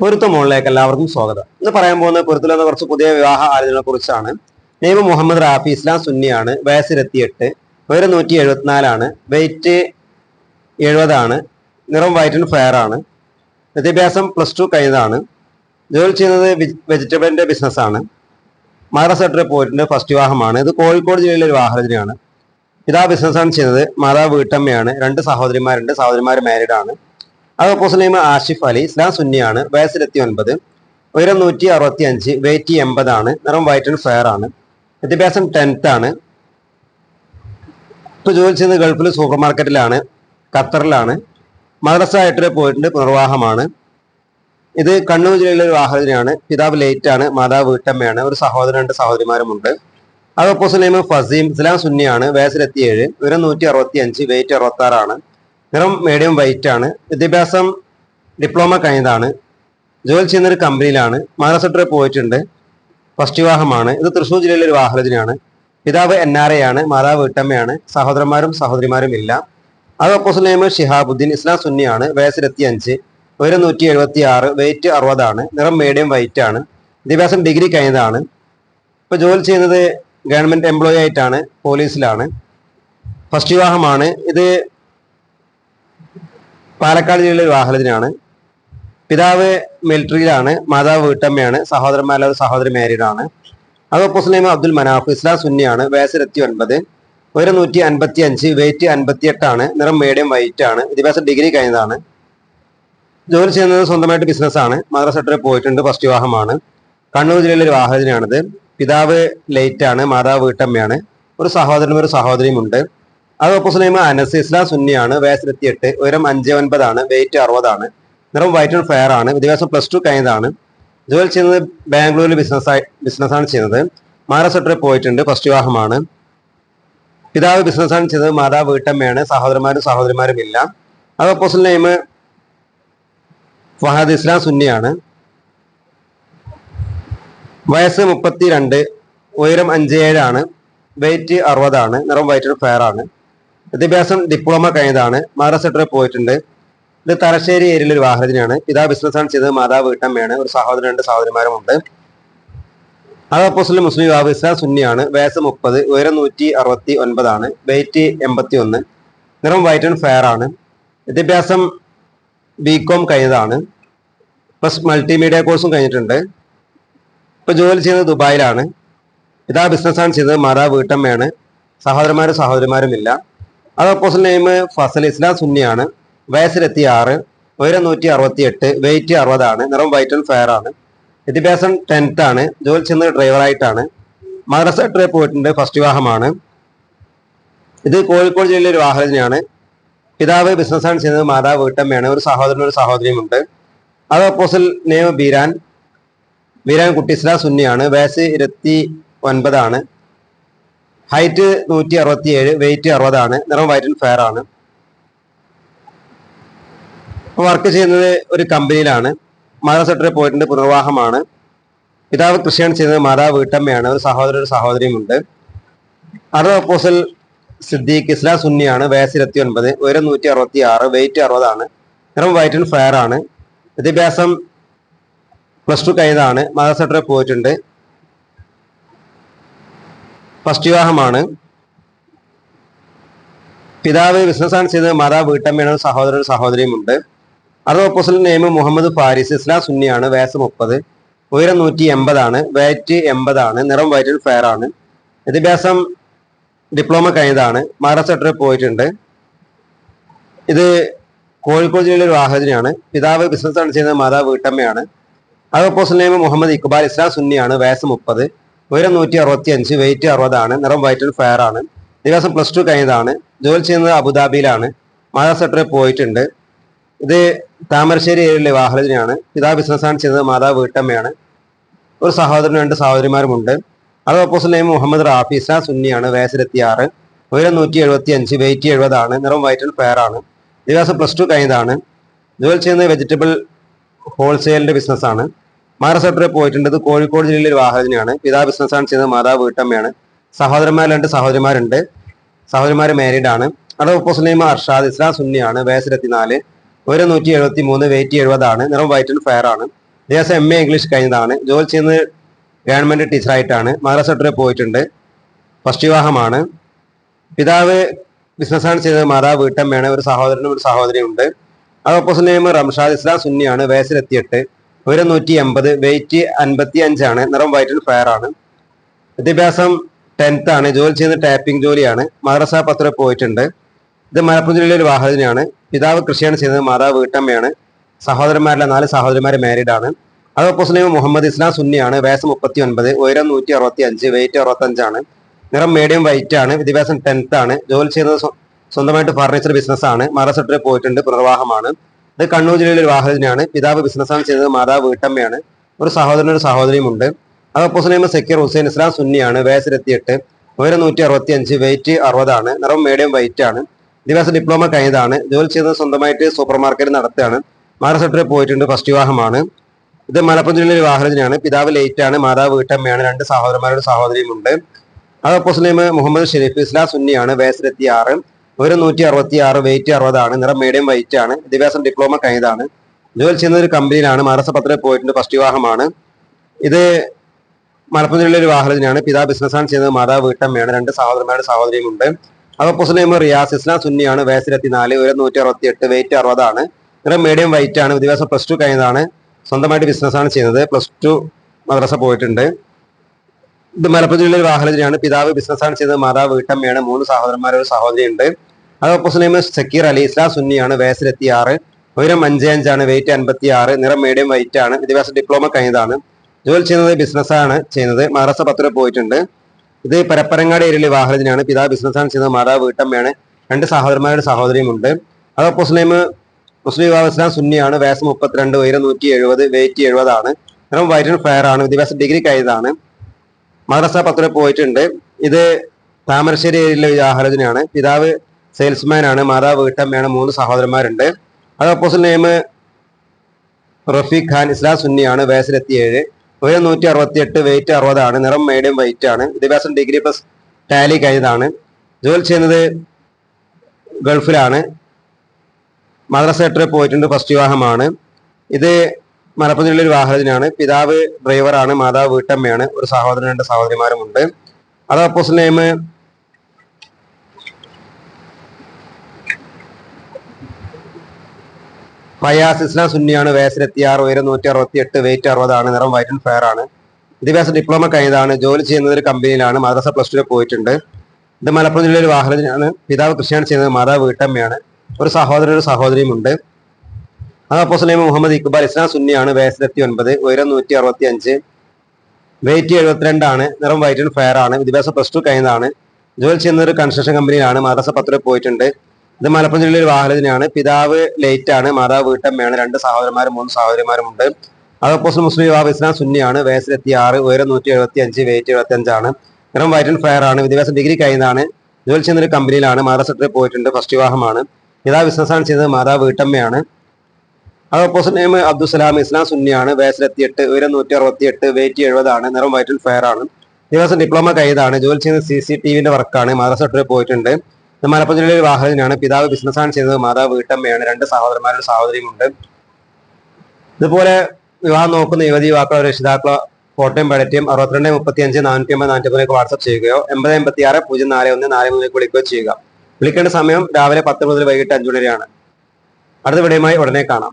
പൊരുത്ത മുകളിലേക്ക് എല്ലാവർക്കും സ്വാഗതം. ഇന്ന് പറയാൻ പോകുന്നത് പൊരുത്തൽ എന്ന കുറച്ച് പുതിയ വിവാഹ ആലോചനകളെ കുറിച്ചാണ്. നെയ്മ് മുഹമ്മദ് റാഫി ഇസ്ലാം സുന്നിയാണ് വയസ്സ് ഇരുപത്തിയെട്ട് ഉയരം നൂറ്റി എഴുപത്തിനാലാണ് വെയിറ്റ് എഴുപതാണ് നിറം വൈറ്റ് ആൻഡ് ഫെയർ ആണ് വിദ്യാഭ്യാസം പ്ലസ് ടു കഴിഞ്ഞതാണ് ജോലി ചെയ്യുന്നത് വെജിറ്റബിളിന്റെ ബിസിനസ്സാണ് മദ്രസ സെട്ടറി പോയിട്ടുണ്ട് ഫസ്റ്റ് വിവാഹമാണ്. ഇത് കോഴിക്കോട് ജില്ലയിലെ ഒരു വാഹനത്തിനാണ് പിതാ ബിസിനസ്സാണ് ചെയ്യുന്നത് മാതാവ് വീട്ടമ്മയാണ് രണ്ട് സഹോദരിമാരുണ്ട് സഹോദരിമാർ മാരീഡാണ് അത് നെയ്മ് ആഷിഫ് അലി ഇസ്ലാം സുന്നിയാണ് വയസ്സിലെത്തി ഒൻപത് ഉയരം നൂറ്റി അറുപത്തി അഞ്ച് വെയിറ്റ് എൺപതാണ് നിറം വൈറ്റ് ആൻഡ് ഫെയർ ആണ് വിദ്യാഭ്യാസം ടെൻത്ത് ആണ്. ഇപ്പൊ ജോലി ചെയ്യുന്നത് ഗൾഫിൽ സൂപ്പർ മാർക്കറ്റിലാണ് ഖത്തറിലാണ് മദ്രസ എട്ടിൽ പോയിട്ടുണ്ട് പുനർവാഹമാണ് ഇത് കണ്ണൂർ ജില്ലയിലെ ഒരു വാഹനത്തിനാണ് പിതാവ് ലേറ്റ് ആണ് മാതാവ് വീട്ടമ്മയാണ് ഒരു സഹോദരൻ രണ്ട് സഹോദരിമാരുമുണ്ട്. അത് നെയ്മ് ഫസീം ഇസ്ലാം സുന്നിയാണ് വയസ്സിലെത്തി ഏഴ് ഉയരം നൂറ്റി അറുപത്തി അഞ്ച് വെയിറ്റ് അറുപത്തി ആറാണ് നിറം മീഡിയം വൈറ്റ് ആണ്. വിദ്യാഭ്യാസം ഡിപ്ലോമ കഴിഞ്ഞതാണ്. ജോലി ചെയ്യുന്ന ഒരു കമ്പനിയിലാണ് മഹാരാഷ്ട്രയിൽ പോയിട്ടുണ്ട്. ഫസ്റ്റ് വിവാഹമാണ്. ഇത് തൃശ്ശൂർ ജില്ലയിലെ ഒരു വാഹനത്തിനാണ് പിതാവ് എൻ ആർ എ ആണ്. മാതാവ് വീട്ടമ്മയാണ്. സഹോദരന്മാരും സഹോദരിമാരും ഇല്ല. അത് ഓപ്പോസിറ്റ് നെയ്മ് ഷിഹാബുദ്ദീൻ ഇസ്ലാം സുന്നിയാണ് വയസ്സിലെത്തി അഞ്ച് ഉയരം നൂറ്റി എഴുപത്തി ആറ് വെയിറ്റ് അറുപതാണ്. നിറം മീഡിയം വൈറ്റ് ആണ്. വിദ്യാഭ്യാസം ഡിഗ്രി കഴിഞ്ഞതാണ്. ഇപ്പോൾ ജോലി ചെയ്യുന്നത് ഗവൺമെന്റ് എംപ്ലോയി ആയിട്ടാണ്. പോലീസിലാണ്. ഫസ്റ്റ് വിവാഹമാണ്. ഇത് പാലക്കാട് ജില്ലയിലെ വാഹനത്തിനാണ്. പിതാവ് മിലിറ്ററിയിലാണ് മാതാവ് വീട്ടമ്മയാണ് സഹോദരന്മാരുടെ സഹോദരി മാരീഡാണ്. അത് ഓപ്പോസിറ്റ് നെയ്മ് അബ്ദുൽ മനാഫ് ഇസ്ലാം സുന്നിയാണ് വയസ്സ് ഇരുപത്തി ഒൻപത് ഒരു നൂറ്റി അൻപത്തി അഞ്ച് വെയിറ്റ് അൻപത്തി എട്ടാണ് നിറം മീഡിയം വൈറ്റ് ആണ് വിദ്യാഭ്യാസ ഡിഗ്രി കഴിഞ്ഞതാണ്. ജോലി ചെയ്യുന്നത് സ്വന്തമായിട്ട് ബിസിനസ്സാണ് മദ്രസ സെക്ടറിൽ പോയിട്ടുണ്ട് ഫസ്റ്റ് വിവാഹമാണ്. കണ്ണൂർ ജില്ലയിലെ ഒരു വാഹനത്തിനാണിത്. പിതാവ് ലേറ്റ് ആണ് മാതാവ് വീട്ടമ്മയാണ്. ഒരു സഹോദരനും ഒരു സഹോദരിയും ഉണ്ട്. അത് ഓപ്പോസിറ്റ് നെയിം അനസ് ഇസ്ലാം സുന്നിയാണ് വയസ്സ് ഇരുപത്തിയെട്ട് ഉയരം അഞ്ച് ഒൻപതാണ് വെയിറ്റ് അറുപതാണ് നിറം വൈറ്റ് ആൻഡ് ഫെയർ ആണ് വിദ്യാഭ്യാസം പ്ലസ് ടു കഴിഞ്ഞതാണ്. ജോലി ചെയ്യുന്നത് ബാംഗ്ലൂരിൽ ബിസിനസ് ബിസിനസ്സാണ് ചെയ്യുന്നത്. മഹാരാഷ്ട്ര സെക്ടറിൽ പോയിട്ടുണ്ട് ഫസ്റ്റ് വിവാഹമാണ്. പിതാവ് ബിസിനസ് ആണ് ചെയ്തത് മാതാവ് വീട്ടമ്മയാണ് സഹോദരന്മാരും സഹോദരിമാരും ഇല്ല. അത് ഓപ്പോസിറ്റ് നെയിം ഫഹദ് ഇസ്ലാം സുന്നിയാണ്. വയസ്സ് മുപ്പത്തിരണ്ട് ഉയരം അഞ്ച് ഏഴാണ് വെയിറ്റ് അറുപതാണ് നിറം വൈറ്റ് ഫെയർ ആണ്. വിദ്യാഭ്യാസം ഡിപ്ലോമ കഴിഞ്ഞതാണ്. മഹാരാഷ്ട്ര സെക്ടറിൽ പോയിട്ടുണ്ട്? ഇത് തലശ്ശേരി ഏരിയയിലെ ഒരു വാഹനത്തിനാണ് പിതാ ബിസിനസ്സാണ് ചെയ്തത്. മാതാവ് വീട്ടമ്മയാണ്. ഒരു സഹോദരൻ രണ്ട് സഹോദരിമാരുമുണ്ട്. അത് അപ്പോസിലെ മുസ്ലിം വിവാഹ ഇസ്ലാം സുന്നിയാണ്. വയസ്സ് മുപ്പത് ഉയരം നൂറ്റി അറുപത്തി ഒൻപതാണ് വെയിറ്റ് എൺപത്തി ഒന്ന് നിറം വൈറ്റ് ആൻഡ് ഫെയർ ആണ്. വിദ്യാഭ്യാസം ബി കോം കഴിഞ്ഞതാണ് പ്ലസ് മൾട്ടിമീഡിയ കോഴ്സും കഴിഞ്ഞിട്ടുണ്ട്. ഇപ്പൊ ജോലി ചെയ്യുന്നത് ദുബായിലാണ്. ഇതാ ബിസിനസ്സാണ് ചെയ്തത്. മാതാവ് വീട്ടമ്മയാണ്. സഹോദരന്മാരും സഹോദരിമാരും ഇല്ല അത് ഓപ്പോസിറ്റ് നെയിം ഫസൽ ഇസ്ലാം സുന്നിയാണ്. വയസ്സിലെത്തി ആറ് ഉയരം നൂറ്റി അറുപത്തി എട്ട് വെയിറ്റ് അറുപതാണ് നിറം വൈറ്റ് ആൻഡ് ഫെയർ ആണ്. വിദ്യാഭ്യാസം ടെൻത്ത് ആണ് ജോലി ഡ്രൈവർ ഡ്രൈവറായിട്ടാണ് മദ്രസ ട്രിപ്പ് പോയിട്ടുണ്ട് ഫസ്റ്റ് വിവാഹമാണ്. ഇത് കോഴിക്കോട് ജില്ലയിലെ ഒരു വാഹനജനാണ് പിതാവ് ബിസിനസ്സാണ് ചെയ്യുന്നത് മാതാവ് വീട്ടമ്മയാണ് ഒരു സഹോദരനും ഒരു സഹോദരിയും ഉണ്ട്. അത് ഓപ്പോസിൽ നെയ്മ് ബീരാൻ ബീരാൻ കുട്ടിസ്ല സുന്നിയാണ് വയസ്സ് ഇരുപത്തി ഒൻപതാണ് ഹൈറ്റ് നൂറ്റി അറുപത്തി ഏഴ് വെയിറ്റ് അറുപതാണ് നിറം വൈറ്റ് ആൻഡ് ഫെയർ ആണ്. വർക്ക് ചെയ്യുന്നത് ഒരു കമ്പനിയിലാണ് മാതാ സെക്രട്ടറി പോയിട്ടുണ്ട് പുനർവാഹമാണ്. പിതാവ് കൃഷിയാണ് ചെയ്യുന്നത് മാതാവ് വീട്ടമ്മയാണ് ഒരു സഹോദരൻ ഒരു സഹോദരിയും ഉണ്ട് അത് ഓപ്പോസിൽ സിദ്ദീഖ് ഇസ്ലാം സുന്നിയാണ് വയസ്സ് ഇരുപത്തി ഒൻപത് ഉയരം നൂറ്റി അറുപത്തി ആറ് വെയിറ്റ് അറുപതാണ് നിറം വൈറ്റ് ആൻഡ് ഫെയർ ആണ്. വിദ്യാഭ്യാസം പ്ലസ് ടു കഴിഞ്ഞതാണ് മാതാ സെക്രട്ടറി പോയിട്ടുണ്ട്. ഫസ്റ്റ് വിവാഹമാണ് പിതാവ് ബിസിനസ്സാണ് ചെയ്തത് മാതാവ് വീട്ടമ്മയാണ് സഹോദരൻ ഒരു സഹോദരിയും ഉണ്ട് അത് ഓപ്പോസിറ്റ് നെയിം മുഹമ്മദ് ഫാരിസ് ഇസ്ലാം സുന്നിയാണ് വയസ്സ് മുപ്പത്. ഉയരം നൂറ്റി എൺപതാണ്. വയറ്റ് എൺപതാണ്. നിറം വയറ്റിൽ ഫെയർ ആണ്. വിദ്യാഭ്യാസം ഡിപ്ലോമ കഴിഞ്ഞതാണ്. മഹാരാഷ്ട്ര പോയിട്ടുണ്ട്. ഇത് കോഴിക്കോട് ജില്ലയിലെ ഒരു വാഹനത്തിനാണ് പിതാവ് ബിസിനസ്സാണ് ചെയ്യുന്നത് മാതാവ് വീട്ടമ്മയാണ്. അത് ഓപ്പോസിറ്റ് നെയിം മുഹമ്മദ് ഇക്ബാൽ ഇസ്ലാം സുന്നിയാണ് വയസ്സ് മുപ്പത്. ഉയരം നൂറ്റി അറുപത്തി അഞ്ച് വെയിറ്റ് അറുപതാണ് നിറം വൈറ്റ് ഫയർ ആണ്. ദിവസം പ്ലസ് ടു കഴിഞ്ഞതാണ്. ജോലി ചെയ്യുന്നത് അബുദാബിയിലാണ്. മഴ സെക്ടറിൽ പോയിട്ടുണ്ട്. ഇത് താമരശ്ശേരി ഏരിയയിലെ വാഹനത്തിനാണ് പിതാവ് ബിസിനസ്സാണ് ചെയ്യുന്നത് മാതാവ് വീട്ടമ്മയാണ്. ഒരു സഹോദരനും രണ്ട് സഹോദരിമാരുമുണ്ട്. അത് ഓപ്പോസിറ്റ് നെയിം മുഹമ്മദ് റാഫി ഇസ്ലാം സുന്നിയാണ് വയസ്സിലെത്തി ആറ് ഉയരം നൂറ്റി എഴുപത്തി അഞ്ച് വെയിറ്റ് എഴുപതാണ് നിറം വൈറ്റ് ഫയർ ഫെയർ ആണ്. ദിവസം പ്ലസ് ടു കഴിഞ്ഞതാണ്. ജോലി ചെയ്യുന്നത് വെജിറ്റബിൾ ഹോൾസെയിലിന്റെ ബിസിനസ്സാണ് മഹാരാഷ്ട്ര സെക്ടറിൽ പോയിട്ടുണ്ട് കോഴിക്കോട് ജില്ലയിലെ ഒരു വാഹനയാണ് പിതാവ് ബിസിനസ്സാണ് ചെയ്യുന്നത്. മാതാവ് വീട്ടമ്മയാണ്. സഹോദരന്മാർ രണ്ട് സഹോദരിമാരുണ്ട്. സഹോദരിമാർ മാരീഡ് ആണ്. ഒപ്പോസ് നെയിം അർഷാദ് ഇസ്ലാം സുന്നിയാണ് വയസ്സ് ഇരുപത്തിനാല് ഒരു നൂറ്റി എഴുപത്തി മൂന്ന് വെയിറ്റ് എഴുപതാണ്. നിറം വൈറ്റ് ആൻഡ് ഫെയർ ആണ്. ദിവസം എം എ ഇംഗ്ലീഷ് കഴിഞ്ഞതാണ്. ജോലി ചെയ്യുന്നത് ഗവൺമെന്റ് ടീച്ചറായിട്ടാണ് സെക്ടറിൽ പോയിട്ടുണ്ട്. ഫസ്റ്റ് വിവാഹമാണ്. പിതാവ് ബിസിനസ്സാണ് ചെയ്തത് മാതാവ് വീട്ടമ്മയാണ്. ഒരു സഹോദരനും ഒരു സഹോദരിയും ഉണ്ട്. അത് ഓപ്പോസിറ്റ് നെയിം റംഷാദ് ഇസ്ലാം സുന്നിയാണ്. വയസ്സിലെത്തിയിട്ട് ഒരു നൂറ്റി എൺപത് വെയിറ്റ് അൻപത്തി അഞ്ചാണ് നിറം വൈറ്റിൽ ഫയർ ആണ്. വിദ്യാഭ്യാസം ടെൻത്ത് ആണ്. ജോലി ചെയ്യുന്ന ടാപ്പിംഗ് ജോലിയാണ്. മദ്രസ പത്ര പോയിട്ടുണ്ട്. ഇത് മലപ്പുറം ജില്ലയിലെ ഒരു വാഹനയാണ്. പിതാവ് കൃഷിയാണ് ചെയ്യുന്നത്. മാതാവ് വീട്ടമ്മയാണ്. സഹോദരന്മാരിലെ നാല് സഹോദരന്മാരെ മാരീഡ് ആണ്. അത് ഓപ്പോസിറ്റ് മുഹമ്മദ് ഇസ്ലാം സുന്നിയാണ്. വയസ്സ് മുപ്പത്തി ഒൻപത് ഉയരം നൂറ്റി അറുപത്തി അഞ്ച് വെയിറ്റ് അറുപത്തഞ്ചാണ് നിറം മീഡിയം വൈറ്റ് ആണ്. വിദ്യാഭ്യാസം ടെൻത്ത് ആണ്. ജോലി ചെയ്യുന്നത് സ്വന്തമായിട്ട് ഫർണിച്ചർ ബിസിനസ് ആണ്. മദ്രസ സെക്ടറിൽ പോയിട്ടുണ്ട്. പുനർവാഹമാണ് ഇത് കണ്ണൂർ ജില്ലയിലെ ഒരു വാഹനത്തിനാണ് പിതാവ് ബിസിനസ്സാണ് ചെയ്തത് മാതാവ് വീട്ടമ്മയാണ്. ഒരു സഹോദരനും ഒരു സഹോദരിയും ഉണ്ട് അത് ഓപ്പോസിറ്റ് നെയിം സക്കീർ ഹുസൈൻ ഇസ്ലാം സുന്നിയാണ്. വയസ്സിലെത്തിയിട്ട്. ഉയരം നൂറ്റി അറുപത്തി അഞ്ച് വെയിറ്റ് അറുപതാണ്. നിറം മീഡിയം വൈറ്റ് ആണ് ദിവസം ഡിപ്ലോമ കഴിഞ്ഞതാണ്. ജോലി ചെയ്തത് സ്വന്തമായിട്ട് സൂപ്പർ മാർക്കറ്റ് നടത്തുകയാണ്. മദ്രസ പോയിട്ടുണ്ട്. ഫസ്റ്റ് വിവാഹമാണ്. ഇത് മലപ്പുറം ജില്ലയിലെ വാഹനത്തിനാണ് പിതാവ് ലേറ്റ് ആണ് മാതാവ് വീട്ടമ്മയാണ്. രണ്ട് സഹോദരന്മാരുടെ സഹോദരിയും ഉണ്ട്. അത് നെയിം മുഹമ്മദ് ഷെരീഫ് ഇസ്ലാം സുന്നിയാണ്. വയസ്സിലെത്തി ആറ്. ഒരു നൂറ്റി അറുപത്തി ആറ് വെയിറ്റ് അറുപതാണ്. നിറം മീഡിയം വെയിറ്റ് ആണ്. വിദ്യാഭ്യാസം ഡിപ്ലോമ കഴിഞ്ഞതാണ്. ജോലി ചെയ്യുന്ന ഒരു കമ്പനിയിലാണ് മദ്രസ പോയിട്ടുണ്ട്. ഫസ്റ്റ് വിവാഹമാണ്. ഇത് മലപ്പുറം ജില്ലയിലെ ഒരു വാഹനത്തിനാണ്. പിതാവ് ബിസിനസ്സാണ് ചെയ്യുന്നത്. മാതാവ് വീട്ടമ്മയാണ്. രണ്ട് സഹോദരന്മാരുടെ സഹോദരിയും ഉണ്ട് അത് ഓപ്പോസിറ്റ് നെയിം റിയാസ് ഇസ്ലാം സുന്നിയാണ്. വയസ്സിലെത്തി നാല് ഒരു നൂറ്റി അറുപത്തി എട്ട് വെയിറ്റ് അറുപതാണ്. നിറം മീഡിയം വൈറ്റ് ആണ്. വിദ്യാഭ്യാസം പ്ലസ് ടു കഴിഞ്ഞതാണ്. സ്വന്തമായിട്ട് ബിസിനസ്സാണ് ചെയ്യുന്നത്. പ്ലസ് ടു മദ്രസ പോയിട്ടുണ്ട്. ഇത് മലപ്പുറം ജില്ലയിലെ വാഹനത്തിനാണ്. പിതാവ് ബിസിനസ്സാണ് ചെയ്യുന്നത്. മാതാവ് വീട്ടമ്മയാണ്. മൂന്ന് സഹോദരന്മാരും ഒരു സഹോദരിയുണ്ട്. അത് ഓപ്പോസിറ്റ് നെയിം സക്കീർ അലി ഇസ്ലാം സുന്നിയാണ് വയസ്സിലെത്തി ആറ് ഉയരം അഞ്ച് അഞ്ചാണ് വെയിറ്റ് അൻപത്തി ആറ് നിറം മീഡിയം വൈറ്റ് ആണ്. വിദ്യാഭ്യാസ ഡിപ്ലോമ കഴിഞ്ഞതാണ്. ജോലി ചെയ്യുന്നത് ബിസിനസ്സാണ് ചെയ്യുന്നത്. മദ്രസ പത്ര പോയിട്ടുണ്ട്. ഇത് പരപ്പരങ്ങാട് ഏരിയയിലെ വാഹനത്തിനാണ്. പിതാവ് ബിസിനസ്സാണ് ചെയ്യുന്നത്. മാതാവ് വീട്ടമ്മയാണ്. രണ്ട് സഹോദരന്മാരുടെ സഹോദരിയും ഉണ്ട് അത് ഓപ്പോസിറ്റ് നെയിം മുസ്ലിം വിവാഹ ഇസ്ലാം സുന്നിയാണ് വയസ്സ് മുപ്പത്തിരണ്ട് ഉയരം നൂറ്റി എഴുപത് വെയിറ്റ് എഴുപതാണ്. നിറം വൈറ്റ് ആൻഡ് ഫയർ ആണ്. വിദ്യാഭ്യാസ ഡിഗ്രി കഴിഞ്ഞതാണ്. മദ്രസ പത്ര പോയിട്ടുണ്ട്. ഇത് താമരശ്ശേരി ഏരിയയിലെ വിവാഹരചനയാണ് പിതാവ് സെയിൽസ്മാൻ ആണ് മാതാവ് വീട്ടമ്മയാണ് മൂന്ന് സഹോദരന്മാരുണ്ട്. അത് അപ്പോസിൽ നെയിം റഫീഖ് ഖാൻ ഇസ്ലാം സുന്നിയാണ് വയസ്സിലെത്തിയേഴ്. ഉയരം നൂറ്റി അറുപത്തി എട്ട് വെയിറ്റ് അറുപതാണ് നിറം മീഡിയം വെയിറ്റ് ആണ്. വിദ്യാഭ്യാസം ഡിഗ്രി പ്ലസ് ടാലി കഴിഞ്ഞതാണ്. ജോലി ചെയ്യുന്നത് ഗൾഫിലാണ്. മദ്രസ എട്ടറിൽ പോയിട്ടുണ്ട് ഫസ്റ്റ് വിവാഹമാണ്. ഇത് മലപ്പുറം ജില്ലയിൽ വാഹനത്തിനാണ്. പിതാവ് ഡ്രൈവറാണ് മാതാവ് വീട്ടമ്മയാണ് ഒരു സഹോദരൻ രണ്ട് സഹോദരിമാരുമുണ്ട്. അത് അപ്പോസിൽ നെയിം ഫയാസ് ഇസ്ലാം സുന്നിയാണ് വയസ്സിലെത്തി ആറ് ഉയരം നൂറ്റി അറുപത്തി എട്ട് വെയിറ്റ് അറുപതാണ് നിറം വൈറ്റ് ആൻഡ് ഫെയർ ആണ്. വിദ്യാഭ്യാസ ഡിപ്ലോമ കഴിഞ്ഞതാണ് ജോലി ചെയ്യുന്നത് ഒരു കമ്പനിയിലാണ് മദ്രസ പ്ലസ് ടുവിൽ പോയിട്ടുണ്ട്. ഇത് മലപ്പുറം ജില്ലയിൽ വാഹനത്തിനാണ് പിതാവ് കൃഷിയാണ് ചെയ്യുന്നത് മാതാവ് വീട്ടമ്മയാണ്. ഒരു സഹോദരൻ ഒരു സഹോദരിയും ഉണ്ട് അത് നെയിം മുഹമ്മദ് ഇക്ബാൽ ഇസ്ലാം സുന്നിയാണ് വയസ്സിലെത്തി ഒൻപത് ഉയരം നൂറ്റി അറുപത്തി അഞ്ച് വെയിറ്റ് എഴുപത്തിരണ്ടാണ് നിറം വൈറ്റ് ആൻഡ് ഫെയർ ആണ്. വിദ്യാഭ്യാസം പ്ലസ് ടു കഴിഞ്ഞതാണ്. ജോലി ചെയ്യുന്ന ഒരു കൺസ്ട്രക്ഷൻ കമ്പനിയിലാണ് മദ്രസ പത്ര പോയിട്ടുണ്ട്. ഇത് മലപ്പുറം ജില്ലയിൽ വാഹനത്തിനാണ് പിതാവ് ലേറ്റ് ആണ് മാതാവ് വീട്ടമ്മയാണ് രണ്ട് സഹോദരന്മാരും മൂന്ന് സഹോദരിമാരും ഉണ്ട് അത് ഓപ്പോസിറ്റ് മുസ്ലിം വിവാഹ ഇസ്ലാം സുന്നിയാണ് വയസ്സിലെത്തി ആറ് ഉയരം നൂറ്റി എഴുപത്തി അഞ്ച് വെയിറ്റ് എഴുപത്തി അഞ്ചാണ് നിറം വൈറ്റ് ആൻഡ് ഫയർ ആണ് വിദ്യാഭ്യാസം ഡിഗ്രി കഴിഞ്ഞതാണ്. ജോലി ചെയ്യുന്ന ഒരു കമ്പനിയിലാണ് സെക്ടറിൽ പോയിട്ടുണ്ട് ഫസ്റ്റ് വിവാഹമാണ്. പിതാവ് ബിസിനസ്സാണ് ചെയ്യുന്നത് മാതാവ് വീട്ടമ്മയാണ്. അത് ഓപ്പോസിറ്റ് നെയിം അബ്ദുസലാം ഇസ്ലാം സുന്നിയാണ് വയസ്സിലെത്തി എട്ട് ഉയരം നൂറ്റി അറുപത്തി എട്ട് വെയിറ്റ് എഴുപതാണ് നിറം വൈറ്റ് ആൻഡ് ഫയർ ആണ്. ദിവസം ഡിപ്ലോമ കഴിഞ്ഞതാണ് ജോലി ചെയ്യുന്ന സി സി ടി വിന്റെ വർക്കാണ് സെക്ടറിൽ പോയിട്ടുണ്ട്. മലപ്പുറം ജില്ലയിലെ വാഹനത്തിനാണ് പിതാവ് ബിസിനസ്സാണ് ചെയ്യുന്നത്. മാതാവ് വീട്ടമ്മയാണ്. രണ്ട് സഹോദരന്മാരുടെ സഹോദരിയും ഉണ്ട് ഇതുപോലെ വിവാഹം നോക്കുന്ന യുവതി യുവാക്കളോ രക്ഷിതാക്കളോ ഫോട്ടോയും പഴറ്റിയും അറുപത്തിരണ്ട് മുപ്പത്തി അഞ്ച് നാനൂറ്റി അമ്പത് നാനൂറ്റി അമ്പതിലേക്ക് വാട്സ്ആപ്പ് ചെയ്യുകയോ എൺപത് എൺപത്തി ആറ് പൂജ്യം നാല് ഒന്ന് നാല് മൂന്നിലേക്ക് വിളിക്കുകയോ ചെയ്യുക. വിളിക്കേണ്ട സമയം രാവിലെ പത്ത് മുതൽ വൈകിട്ട് അഞ്ചു വരെയാണ് അടുത്ത വീഡിയോയുമായി ഉടനെ കാണാം.